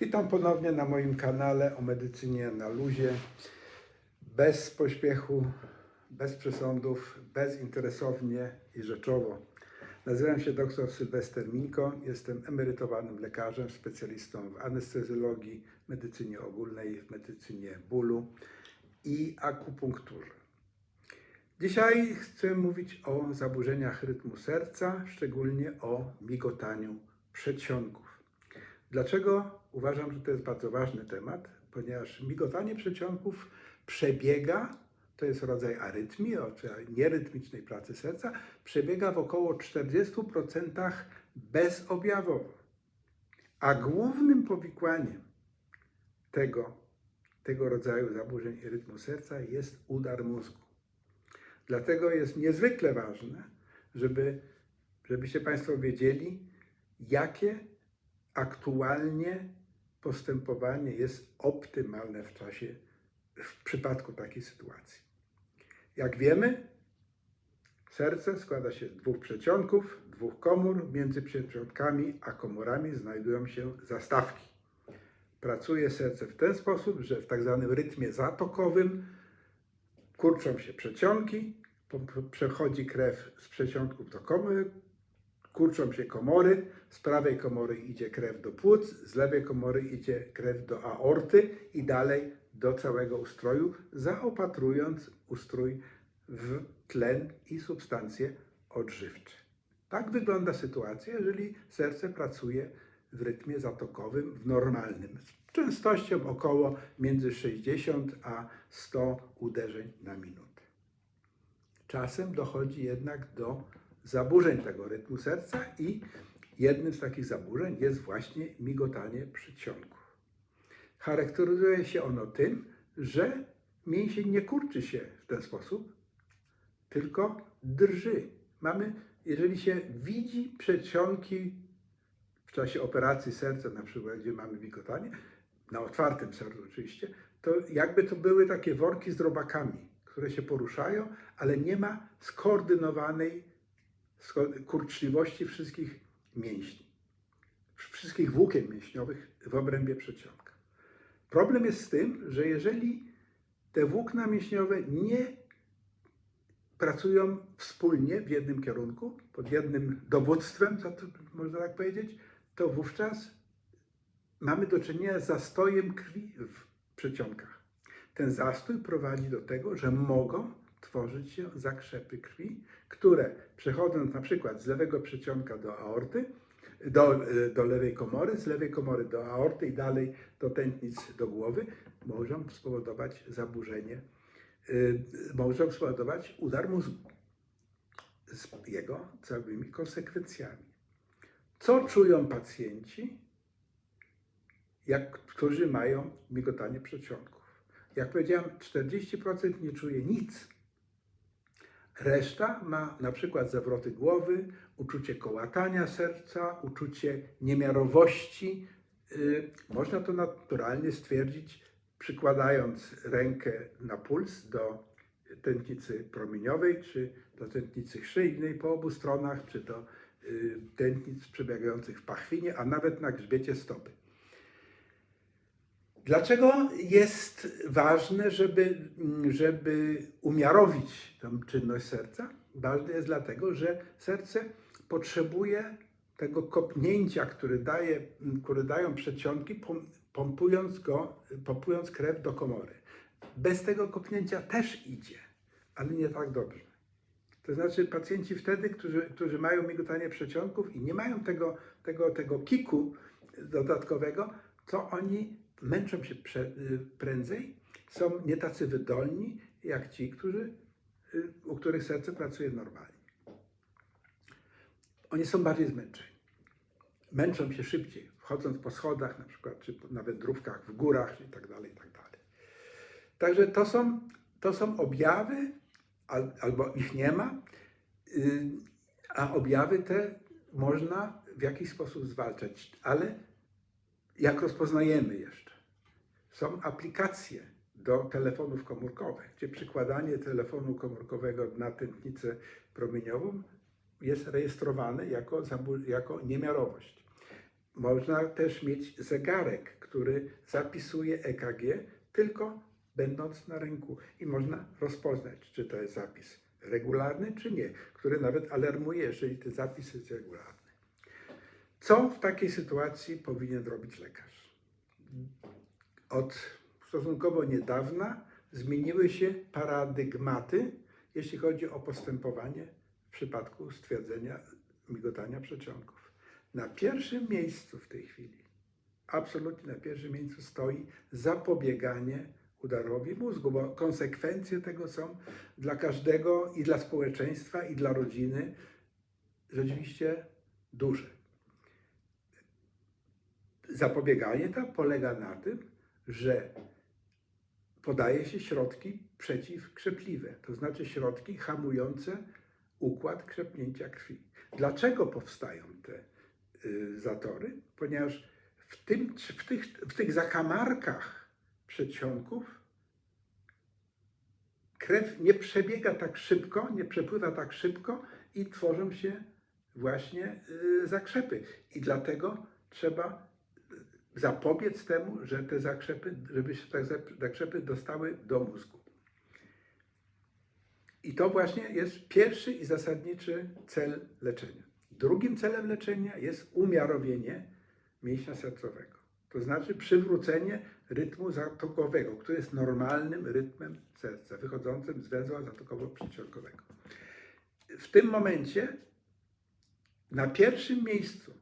Witam ponownie na moim kanale o medycynie na luzie. Bez pośpiechu, bez przesądów, bezinteresownie i rzeczowo. Nazywam się dr Sylwester Minko. Jestem emerytowanym lekarzem, specjalistą w anestezjologii, medycynie ogólnej, w medycynie bólu i akupunkturze. Dzisiaj chcę mówić o zaburzeniach rytmu serca, szczególnie o migotaniu przedsionków. Dlaczego uważam, że to jest bardzo ważny temat? Ponieważ migotanie przedsionków przebiega, to jest rodzaj arytmii, nierytmicznej pracy serca, przebiega w około 40% bezobjawowo. A głównym powikłaniem tego, tego rodzaju zaburzeń rytmu serca jest udar mózgu. Dlatego jest niezwykle ważne, żeby, żebyście Państwo wiedzieli, jakie aktualnie postępowanie jest optymalne w czasie, w przypadku takiej sytuacji. Jak wiemy, serce składa się z dwóch przedsionków, dwóch komór. Między przedsionkami a komorami znajdują się zastawki. Pracuje serce w ten sposób, że w tak zwanym rytmie zatokowym kurczą się przedsionki, przechodzi krew z przedsionków do komory, kurczą się komory, z prawej komory idzie krew do płuc, z lewej komory idzie krew do aorty i dalej do całego ustroju, zaopatrując ustrój w tlen i substancje odżywcze. Tak wygląda sytuacja, jeżeli serce pracuje w rytmie zatokowym, w normalnym, z częstością około między 60 a 100 uderzeń na minutę. Czasem dochodzi jednak do zaburzeń tego rytmu serca i jednym z takich zaburzeń jest właśnie migotanie przedsionków. Charakteryzuje się ono tym, że mięsień nie kurczy się w ten sposób, tylko drży. Mamy, jeżeli się widzi przedsionki w czasie operacji serca, na przykład, gdzie mamy migotanie, na otwartym sercu oczywiście, to jakby to były takie worki z robakami, które się poruszają, ale nie ma skoordynowanej kurczliwości wszystkich mięśni, wszystkich włókien mięśniowych w obrębie przedsionka. Problem jest z tym, że jeżeli te włókna mięśniowe nie pracują wspólnie w jednym kierunku, pod jednym dowództwem, co to można tak powiedzieć, to wówczas mamy do czynienia z zastojem krwi w przedsionkach. Ten zastój prowadzi do tego, że mogą tworzyć się zakrzepy krwi, które przechodząc na przykład z lewego przedsionka do aorty, do, do lewej komory, z lewej komory do aorty i dalej do tętnic do głowy, mogą spowodować zaburzenie, yy, mogą spowodować udar mózgu z jego całymi konsekwencjami. Co czują pacjenci, jak, którzy mają migotanie przedsionków? Jak powiedziałem, 40% nie czuje nic. Reszta ma na przykład zawroty głowy, uczucie kołatania serca, uczucie niemiarowości. Yy, można to naturalnie stwierdzić, przykładając rękę na puls do tętnicy promieniowej, czy do tętnicy szyjnej po obu stronach, czy do yy, tętnic przebiegających w pachwinie, a nawet na grzbiecie stopy. Dlaczego jest ważne, żeby, żeby umiarowić tę czynność serca? Ważne jest dlatego, że serce potrzebuje tego kopnięcia, które, daje, które dają przedsionki, pompując, go, pompując krew do komory. Bez tego kopnięcia też idzie, ale nie tak dobrze. To znaczy pacjenci wtedy, którzy, którzy mają migotanie przedsionków i nie mają tego, tego, tego kiku dodatkowego, to oni męczą się prze, prędzej, są nie tacy wydolni jak ci, którzy, u których serce pracuje normalnie. Oni są bardziej zmęczeni. Męczą się szybciej, wchodząc po schodach na przykład, czy na wędrówkach w górach i tak dalej, i tak dalej. Także to są, to są objawy, al, albo ich nie ma, yy, a objawy te można w jakiś sposób zwalczać, ale jak rozpoznajemy jeszcze? Są aplikacje do telefonów komórkowych, gdzie przykładanie telefonu komórkowego na tętnicę promieniową jest rejestrowane jako, jako niemiarowość. można też mieć zegarek, który zapisuje EKG tylko będąc na rynku i można rozpoznać, czy to jest zapis regularny, czy nie, który nawet alarmuje, jeżeli ten zapis jest regularny. Co w takiej sytuacji powinien robić lekarz? Od stosunkowo niedawna zmieniły się paradygmaty, jeśli chodzi o postępowanie w przypadku stwierdzenia migotania przedsionków. Na pierwszym miejscu w tej chwili, absolutnie na pierwszym miejscu stoi zapobieganie udarowi mózgu, bo konsekwencje tego są dla każdego i dla społeczeństwa, i dla rodziny rzeczywiście duże. Zapobieganie to polega na tym, że podaje się środki przeciwkrzepliwe, to znaczy środki hamujące układ krzepnięcia krwi. Dlaczego powstają te y, zatory? Ponieważ w, tym, w, tych, w tych zakamarkach przedsionków krew nie przebiega tak szybko, nie przepływa tak szybko i tworzą się właśnie y, zakrzepy. I dlatego trzeba zapobiec temu, że te zakrzepy, żeby się te zakrzepy dostały do mózgu. I to właśnie jest pierwszy i zasadniczy cel leczenia. Drugim celem leczenia jest umiarowienie mięśnia sercowego. To znaczy przywrócenie rytmu zatokowego, który jest normalnym rytmem serca, wychodzącym z węzła zatokowo-przedsionkowego. W tym momencie na pierwszym miejscu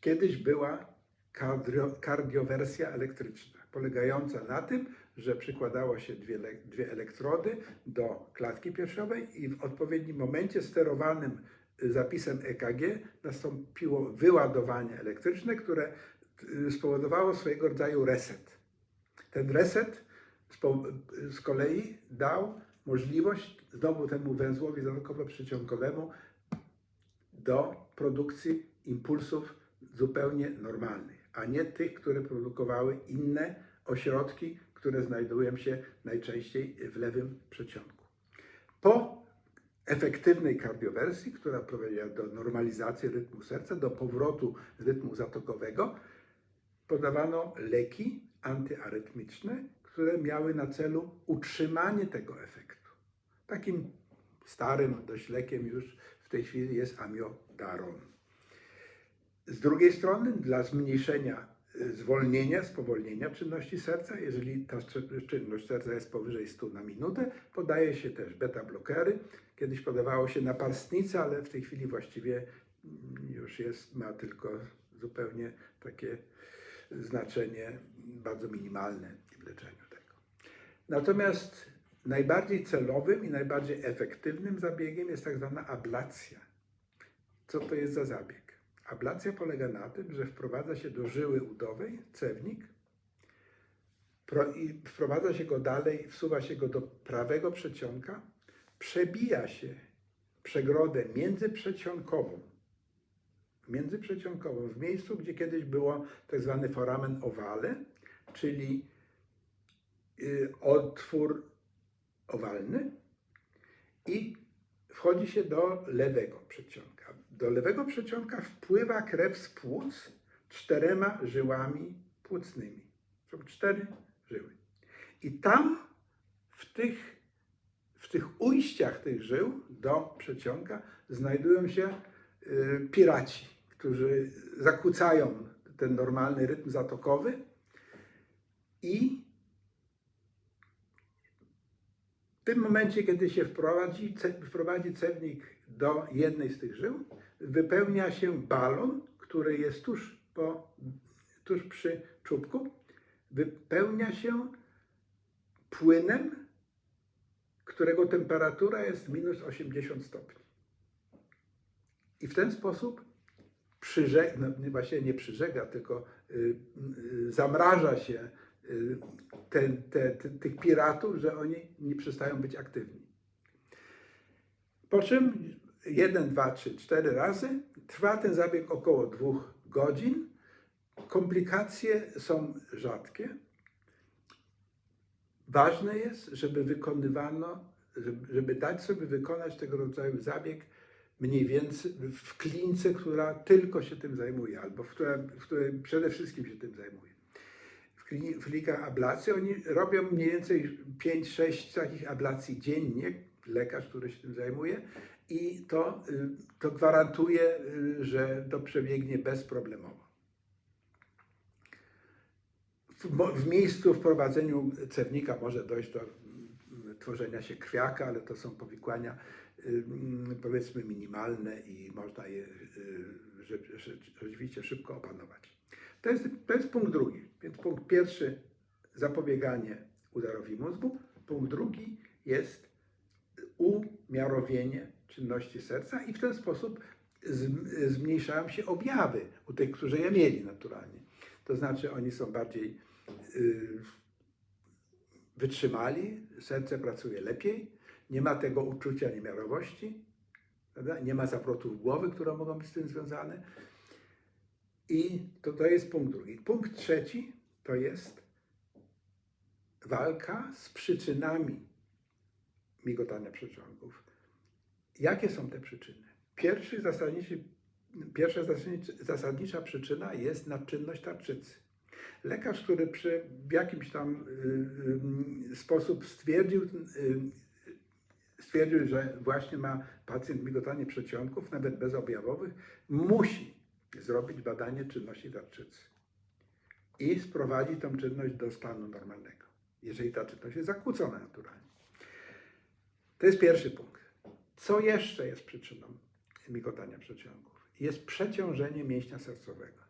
kiedyś była kardio, kardiowersja elektryczna, polegająca na tym, że przykładało się dwie, dwie elektrody do klatki piersiowej i w odpowiednim momencie sterowanym zapisem EKG nastąpiło wyładowanie elektryczne, które spowodowało swojego rodzaju reset. Ten reset z kolei dał możliwość znowu temu węzłowi zatokowo-przyciągowemu do produkcji impulsów zupełnie normalnych, a nie tych, które produkowały inne ośrodki, które znajdują się najczęściej w lewym przeciągu. Po efektywnej kardiowersji, która prowadziła do normalizacji rytmu serca, do powrotu rytmu zatokowego, podawano leki antyarytmiczne, które miały na celu utrzymanie tego efektu. Takim starym dość lekiem już w tej chwili jest amiodaron. Z drugiej strony, dla zmniejszenia y, zwolnienia, spowolnienia czynności serca, jeżeli ta czynność serca jest powyżej 100 na minutę, podaje się też beta-blokery. Kiedyś podawało się napastnice, ale w tej chwili właściwie mm, już jest, ma tylko zupełnie takie znaczenie bardzo minimalne w leczeniu tego. Natomiast najbardziej celowym i najbardziej efektywnym zabiegiem jest tak zwana ablacja. Co to jest za zabieg? Ablacja polega na tym, że wprowadza się do żyły udowej cewnik i wprowadza się go dalej, wsuwa się go do prawego przedsionka, przebija się przegrodę międzyprzecionkową międzyprzecionkową, w miejscu, gdzie kiedyś było tak zwany foramen ovale, czyli y, otwór owalny i wchodzi się do lewego przedsionka. Do lewego przedsionka wpływa krew z płuc czterema żyłami płucnymi. Są cztery żyły. I tam w tych, w tych ujściach tych żył do przedsionka znajdują się y, piraci którzy zakłócają ten normalny rytm zatokowy i w tym momencie, kiedy się wprowadzi, wprowadzi cewnik do jednej z tych żył, wypełnia się balon, który jest tuż, po, tuż przy czubku, wypełnia się płynem, którego temperatura jest minus 80 stopni. I w ten sposób przyżega, no właśnie nie przyżega, tylko y, y, zamraża się y, te, te, te, tych piratów, że oni nie przestają być aktywni. Po czym jeden, dwa, trzy, cztery razy trwa ten zabieg około dwóch godzin. Komplikacje są rzadkie. Ważne jest, żeby wykonywano, żeby, dać sobie wykonać tego rodzaju zabieg mniej więcej w klinice, która tylko się tym zajmuje, albo w której, w której przede wszystkim się tym zajmuje. W klinikach ablacji oni robią mniej więcej 5-6 takich ablacji dziennie, lekarz, który się tym zajmuje, i to, y, to gwarantuje, y, że to przebiegnie bezproblemowo. W, w miejscu wprowadzeniu cewnika może dojść do mm, tworzenia się krwiaka, ale to są powikłania y, mm, powiedzmy minimalne i można je rze- rze- rzeczywiście szybko opanować. To jest, to jest punkt drugi. Więc punkt pierwszy zapobieganie udarowi mózgu. Punkt drugi jest umiarowienie czynności serca i w ten sposób zm- zmniejszają się objawy u tych, którzy je mieli naturalnie. To znaczy oni są bardziej y, wytrzymali, serce pracuje lepiej, nie ma tego uczucia niemiarowości, prawda? nie ma zawrotów głowy, które mogą być z tym związane. I to, to jest punkt drugi. Punkt trzeci to jest walka z przyczynami migotania przeciągów. Jakie są te przyczyny? Pierwszy zasadniczy, pierwsza zasadnicza, przyczyna jest nadczynność tarczycy. Lekarz, który przy, w jakimś tam y, y, sposób stwierdził, y, stwierdził, że właśnie ma pacjent migotanie przeciągów, nawet bezobjawowych, musi zrobić badanie czynności tarczycy i sprowadzić tą czynność do stanu normalnego, jeżeli ta czynność jest zakłócona naturalnie. To jest pierwszy punkt. Co jeszcze jest przyczyną migotania przeciągów? Jest przeciążenie mięśnia sercowego.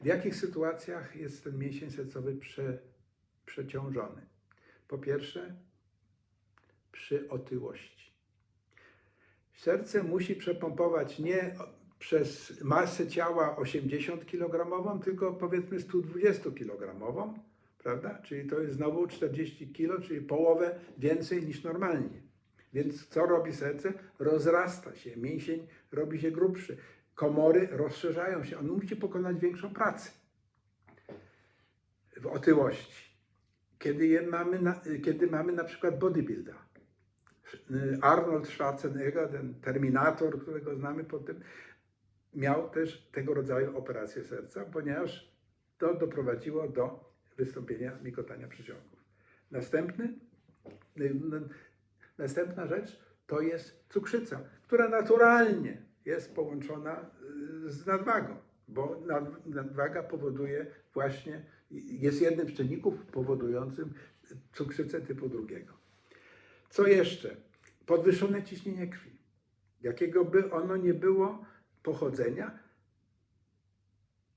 W jakich sytuacjach jest ten mięsień sercowy prze, przeciążony? Po pierwsze, przy otyłości. Serce musi przepompować nie przez masę ciała 80 kg, tylko powiedzmy 120 kg, prawda? Czyli to jest znowu 40 kg, czyli połowę więcej niż normalnie. Więc co robi serce? Rozrasta się, mięsień robi się grubszy, komory rozszerzają się, on musi pokonać większą pracę w otyłości. Kiedy, je mamy, na, kiedy mamy na przykład bodybuilda, Arnold Schwarzenegger, ten terminator, którego znamy po tym, miał też tego rodzaju operację serca, ponieważ to doprowadziło do wystąpienia migotania przeciągów. Następny, następna rzecz to jest cukrzyca, która naturalnie jest połączona y, z nadwagą, bo nad- nadwaga powoduje właśnie, jest jednym z czynników powodującym cukrzycę typu drugiego. Co jeszcze? Podwyższone ciśnienie krwi. Jakiego by ono nie było pochodzenia,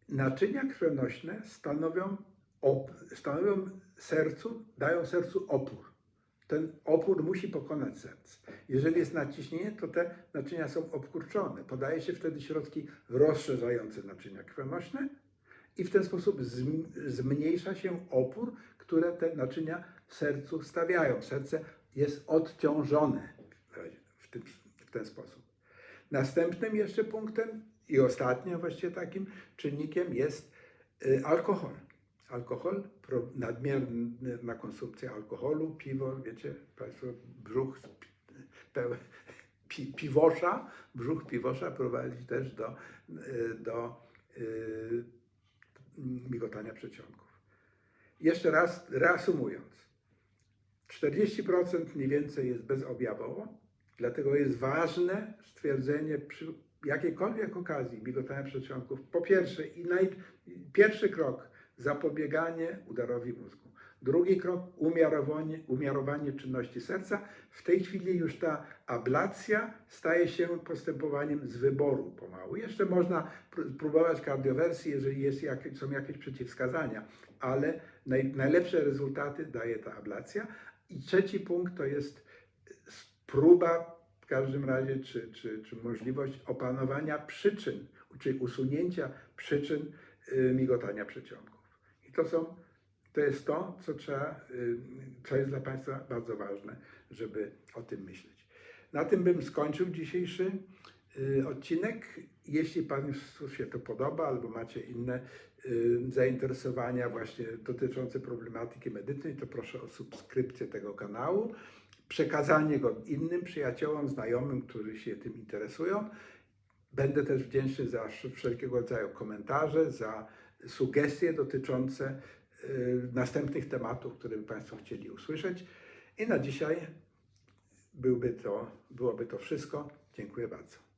naczynia krwionośne stanowią, op, stanowią sercu, dają sercu opór. Ten opór musi pokonać serce. Jeżeli jest naciśnienie, to te naczynia są obkurczone. Podaje się wtedy środki rozszerzające naczynia krwionośne i w ten sposób zm- zmniejsza się opór, które te naczynia sercu stawiają. Serce jest odciążone w, tym, w ten sposób. Następnym jeszcze punktem i ostatnim właściwie takim czynnikiem jest y, alkohol. Alkohol, nadmierna konsumpcja alkoholu, piwo, wiecie Państwo, brzuch pełen pi, piwosza, brzuch piwosza prowadzi też do, y, do y, migotania przeciągów. Jeszcze raz reasumując, 40% mniej więcej jest bezobjawowo, dlatego jest ważne stwierdzenie przy jakiejkolwiek okazji migotania przeciągów. Po pierwsze i naj, pierwszy krok zapobieganie udarowi mózgu. Drugi krok umiarowanie, umiarowanie czynności serca. W tej chwili już ta ablacja staje się postępowaniem z wyboru pomału. Jeszcze można pró- próbować kardiowersji, jeżeli jest są jakieś przeciwwskazania, ale naj, najlepsze rezultaty daje ta ablacja. I trzeci punkt to jest próba w każdym razie, czy, czy, czy możliwość opanowania przyczyn, czyli usunięcia przyczyn y, migotania przeciągów. I to są, to jest to, co trzeba, y, co jest dla Państwa bardzo ważne, żeby o tym myśleć. Na tym bym skończył dzisiejszy y, odcinek. Jeśli Państwu się to podoba, albo macie inne y, zainteresowania właśnie dotyczące problematyki medycznej, to proszę o subskrypcję tego kanału, przekazanie go innym przyjaciołom, znajomym, którzy się tym interesują Będę też wdzięczny za wszelkiego rodzaju komentarze, za sugestie dotyczące y, następnych tematów, które by Państwo chcieli usłyszeć. I na dzisiaj byłby to, byłoby to wszystko. Dziękuję bardzo.